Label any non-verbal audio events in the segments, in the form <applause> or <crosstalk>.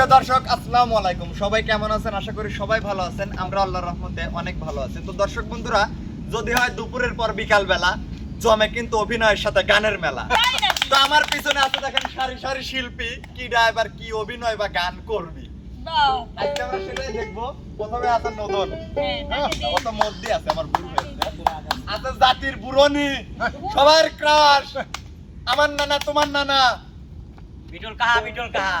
সুপ্রিয় দর্শক আসসালামু আলাইকুম। সবাই কেমন আছেন? আশা করি সবাই ভালো আছেন। আমরা আল্লাহর রহমতে অনেক ভালো আছি। তো দর্শক বন্ধুরা যদি হয় দুপুরের পর বিকাল বেলা জমে কিন্তু অভিনয়ের সাথে গানের মেলা। তো আমার পিছনে আছে দেখেন সারি সারি শিল্পী কি ড্রাইভার কি অভিনয় বা গান করবি? আজকে আমরা সেটাই দেখব। প্রথমে আছে নদন। অত মধ্যে আছে আমার ভুল হয়েছে। আছে জাতির বুড়নি। সবার ক্রাশ। আমার নানা তোমার নানা। বিটল কাহা বিটল কাহা।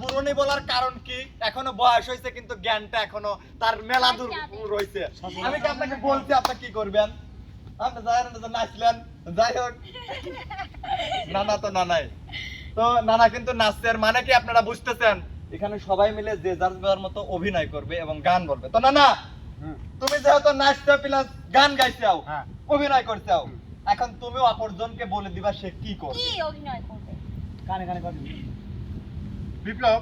বুড়নি বলার কারণ কি? এখনও বয়স হয়েছে কিন্তু জ্ঞানটা এখনও তার মেলা দূর রয়েছে। আমি কি আপনাকে বলছি আপনি কি করবেন? আপনি যাই না নাচলেন যাই হোক। নানা তো নানাই। তো নানা কিন্তু নাচছে এর মানে কি আপনারা বুঝতেছেন? এখানে সবাই মিলে যে যার যার মতো অভিনয় করবে এবং গান বলবে। তো নানা তুমি যেহেতু নাচতে প্লাস গান গাইছাও হ্যাঁ। অভিনয় করছাও এখন তুমিও অপরজনকে বলে দিবা সে কি করবে? কি অভিনয় করবে? কানে কানে কর বিপ্লব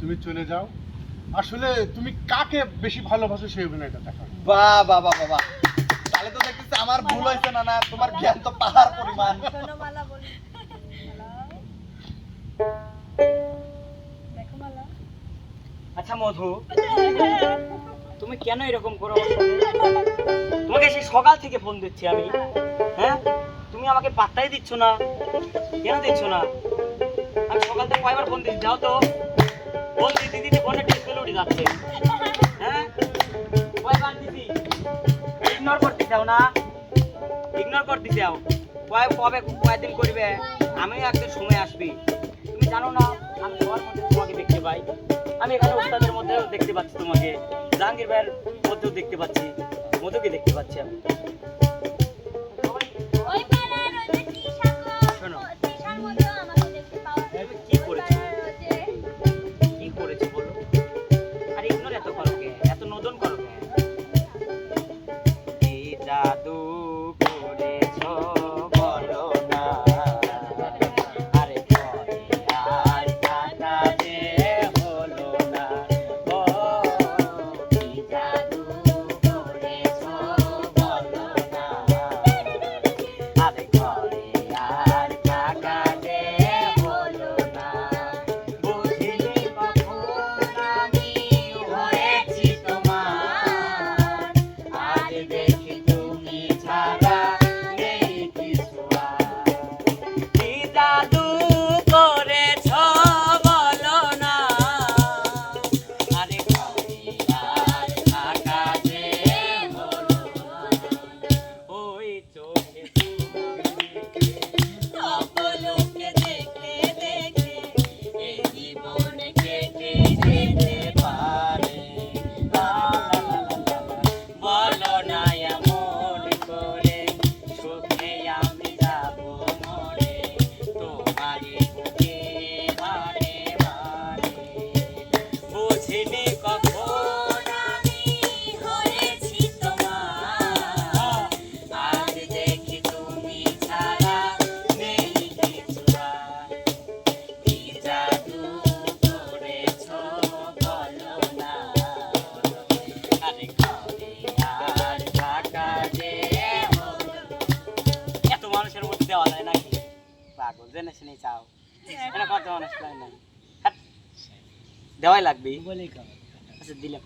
তুমি চলে যাও। আসলে তুমি কাকে বেশি ভালোবাসো সেই অভিনয়টা দেখো? বাহ বাহ বাহ বাহ, বাহ তাহলে তো দেখতেছি আমার ভুল হয়েছে না না তোমার জ্ঞান তো পাহাড় পরিমাণ। আচ্ছা মধু তুমি কেন এরকম করো? তোমাকে সেই সকাল থেকে ফোন দিচ্ছি আমি। হ্যাঁ? তুমি আমাকে পাত্তাই দিচ্ছ না। কেন দিচ্ছ না? আমি সকাল থেকে কয়বার ফোন দিচ্ছি যাও তো। ফোন দিতে দিতে ফোনের ডিসপ্লে উঠে যাচ্ছে। হ্যাঁ? কয়বার দিদি? ইগনোর করতে চাও না? ইগনোর করতে চাও। কয় কবে কয়দিন করবে? আমিও একদিন সময় আসবি। তুমি জানো না, আমি সবার মধ্যে তোমাকে দেখতে পাই। আমি এখানে ওস্তাদের মধ্যেও দেখতে পাচ্ছি তোমাকে। জাহাঙ্গীর ভাইয়ের মধ্যেও দেখতে পাচ্ছি। মধুকে দেখতে পাচ্ছি আমি। মানুষের মধ্যে দেওয়া যায় নাকি? পাগল জেনে শুনে চাও। এটা কত মানুষ পায় না। দেওয়াই লাগবে। আচ্ছা দিলাম।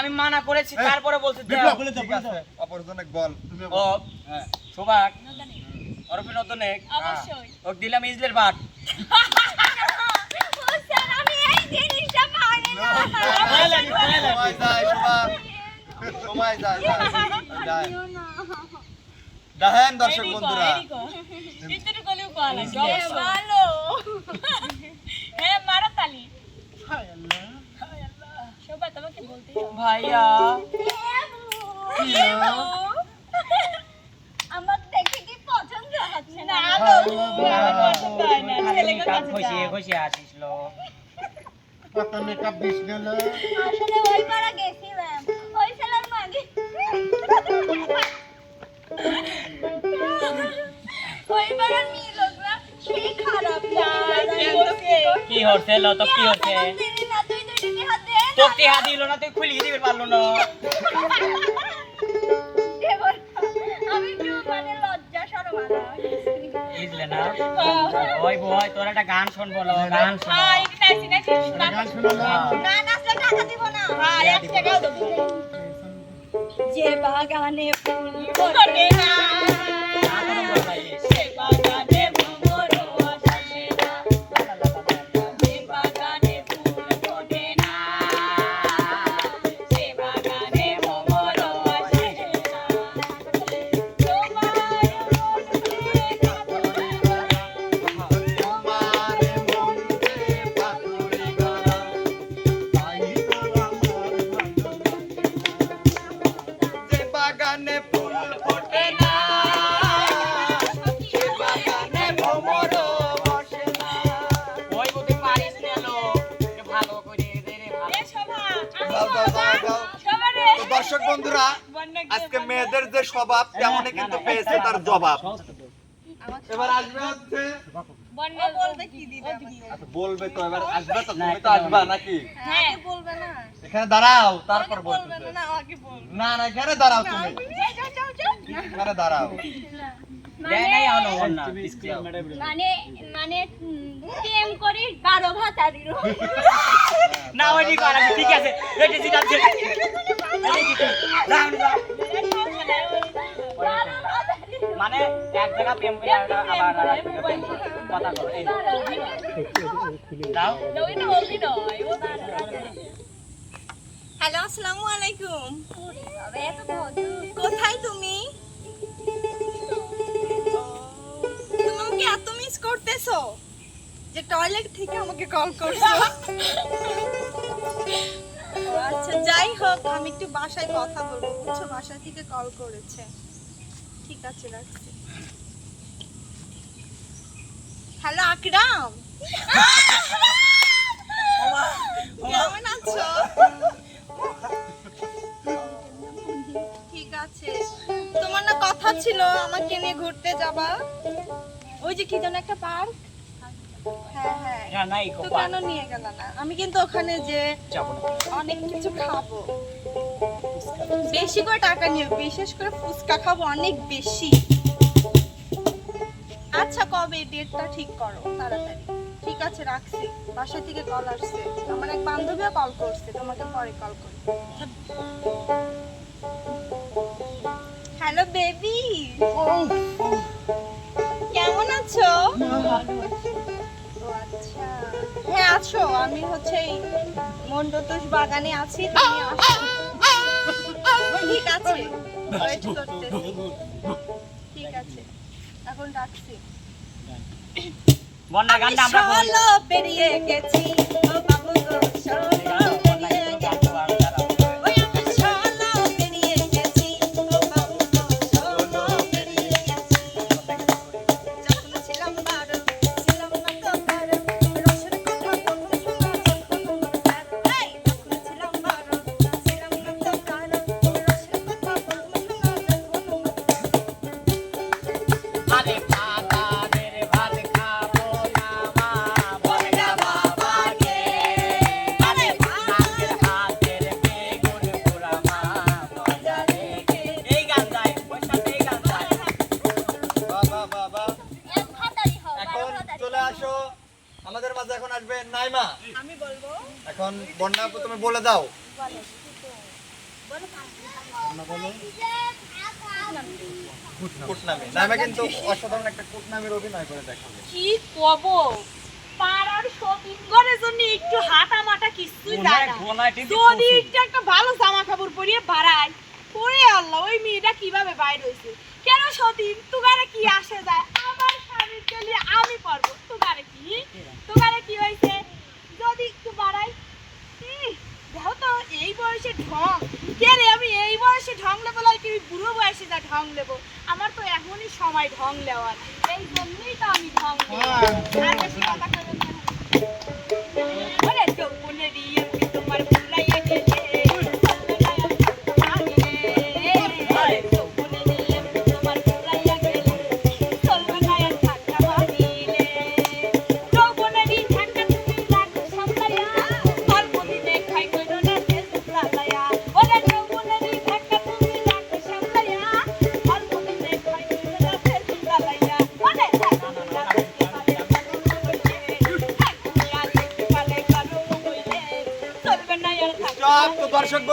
আমি মানা করেছি তারপরে বলছে অপরজনক বল ওকে ইজলের বাট। সময় যায় সময় যায়। <laughs> দেখেন দর্শক বন্ধুরা। ভালো। হ্যাঁ মারো তালি শোভা তোমাকে বলতে ভাইয়া। আমার দেখে কি পছন্দ হচ্ছে না? আসিস লো? পাতা মেকআপ দিস গেল? আসলে ওই পাড়া গেছিলাম কি হচ্ছে? লো তো কি হচ্ছে? না? তুই হাত তোর টেহা দিল না? তুই খুলিয়ে দিবে পারল না? দেবর আমি একটু মানে ওই তোর একটা গান শোন। বলো গান শোন গান শোনালাম না নাচলে টাকা দিব না। হ্যাঁ টাকাও দেব। যে বাগানে ফুল ফোটে না। বাগানে ফুল ফোটে না। সে বাগানে ভ্রমরও বসে না। ওই বলতে পারিস না লো। ভালো করে দে রে ভালো গাও, গাও, গাও, গাও। দর্শক বন্ধুরা আজকে মেয়েদের যে স্বভাব তেমনই কিন্তু পেয়েছে তার জবাব। এবার আসবে হচ্ছে বলবে কি দিবে আচ্ছা, বলবে তো এবার আসবে তো তুমি তো আসবা নাকি? হ্যাঁ। বলবে না। এখানে দাঁড়াও তারপর বলবে না না না এখানে দাঁড়াও তুমি। এখানে দাঁড়াও। মানে মানে টিএম করি বারো ভাতা দিল। না ওই ঠিক আছে। ঠিক আছে এটা ঠিক আছে যাও না মানে এক জায়গা প্রেম করে আবার করে। কথা এই দাও। হ্যালো, আসসালামু আলাইকুম। কোথায় তুমি? তুমি এত মিস করতেছো যে টয়লেট থেকে আমাকে কল করছ। আচ্ছা যাই হোক, আমি একটু বাসায় কথা বলব। বুঝছ, বাসা থেকে কল করেছে। ঠিক আছে রাখছি। হ্যালো আকরাম! কেমন আছো? ঠিক আছে। তোমার না কথা ছিল আমাকে নিয়ে ঘুরতে যাবা। ওই যে কি যেন একটা পার্ক? হ্যাঁ হ্যাঁ। তো কেন নিয়ে গেল না? আমি কিন্তু ওখানে যে অনেক কিছু খাব। বেশি করে টাকা নিও, বিশেষ করে ফুচকা খাব অনেক বেশি। আচ্ছা কবে? ডেটটা ঠিক করো, তাড়াতাড়ি। ঠিক আছে, রাখছি। বাসা থেকে কল আসছে। আমার এক বান্ধবীও কল করছে, তোমাকে পরে কল করি। হ্যালো বেবি কেমন আছো? আচ্ছা হ্যাঁ আছো। আমি হচ্ছে এই মন্ডতোষ বাগানে আছি, তুমি আসো। ঠিক আছে। ওয়েট করতেছি ঠিক আছে। এখন রাখছি। বন্যা গানটা আমরা পেরিয়ে গেছি। ও বাবু গো আসবে নাইমা। আমি বলব। এখন বন্যা তুমি বলে দাও। কুটনামি। কুটনামি। নামে কিন্তু অসাধারণ একটা কুটনামির অভিনয় করে দেখাবে। কি কব? পাড়ার শপিং ঘরের জন্য একটু হাঁটা মাটা কিছুই যায় না। যদি একটু একটা ভালো জামা কাপড় পরিয়ে বাড়াই পরে আল্লাহ ওই মেয়েটা কীভাবে বাইর হয়েছে? কেন সতীন? তুগারে কি আসে যায়? আমার স্বামীর চলে আমি পারব। তুগারে কি? তুগারে কি হয়েছে? যদি একটু বাড়াই। দেখো তো এই বয়সে ঢং। কে রে আমি এই বয়সে ঢং নেব আর কি বুড়ো বয়সে যা ঢং নেব? আমার তো এখনই সময় ঢং নেওয়ার। এই জন্যই তো আমি ঢং নেব। আর বেশি কথা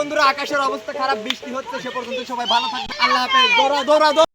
বন্ধুরা, আকাশের অবস্থা খারাপ, বৃষ্টি হচ্ছে, সে পর্যন্ত সবাই ভালো থাকবে আল্লাহ হাফেজ। দৌড়া দৌড়া